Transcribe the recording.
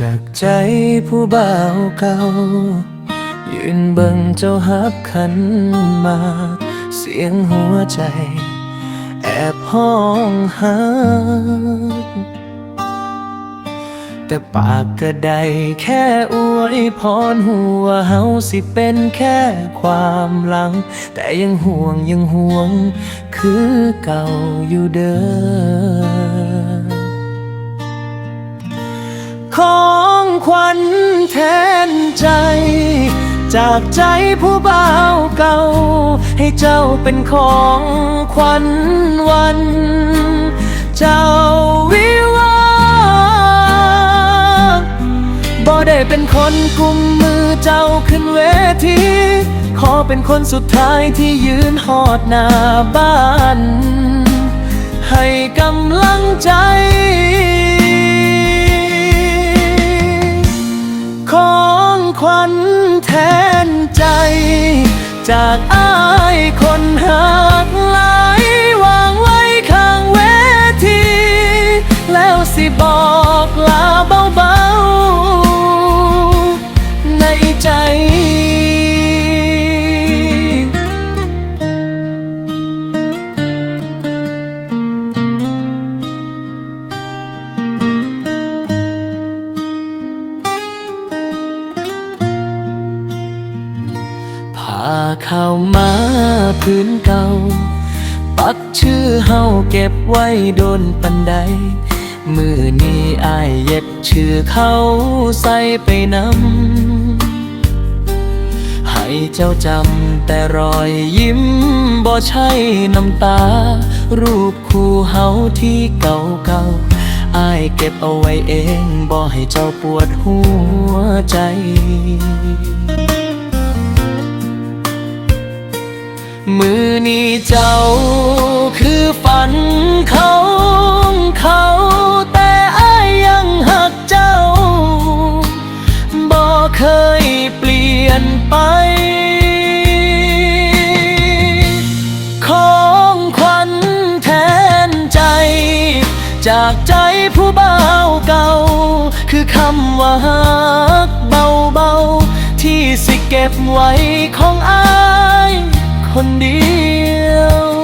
จากใจผู้บ่าวเก่า ยืนเบิ่งเจ้าฮับขันมา เสียงหัวใจ แอบห้องฮักแต่ปากก็ได้แค่อวยพรหัวเฮาสิเป็นแค่ความหลัง แต่ยังห่วงยังห่วง คือเก่าอยู่เด้อ ของขวัญแทนใจ จากใจผู้บ่าวเก่า ให้เจ้าเป็นของขวัญวัน เจ้าวิวาบ่ได้เป็นคนกุมมือเจ้าขึ้นเวทีขอเป็นคนสุดท้ายที่ยืนหอดหน้าบ้าน ให้กำลังใจ ของขวัญแทนใจ จากอ้ายคนหักหลายวางไว้ข้างเวที แล้วสิบอกลาเบา พาเข้ามาพื้นเก่า ปักชื่อเฮาเก็บไว้โดนปันใดมือนี้อายเย็บชื่อเขาใส่ไปนำให้เจ้าจำแต่รอยยิ้มบ่ใช่น้ำตา รูปคู่เฮาที่เก่าเก่าอายเก็บเอาไว้เองบ่ให้เจ้าปวดหัวใจ มีเจ้าคือฝันเขาเขา แต่อายยังหักเจ้า บ่เคยเปลี่ยนไป ของขวัญแทนใจ จากใจผู้เบ่าเก่า คือคำว่าฮักเบาๆที่สิเก็บไว้ของอายคนดี ยว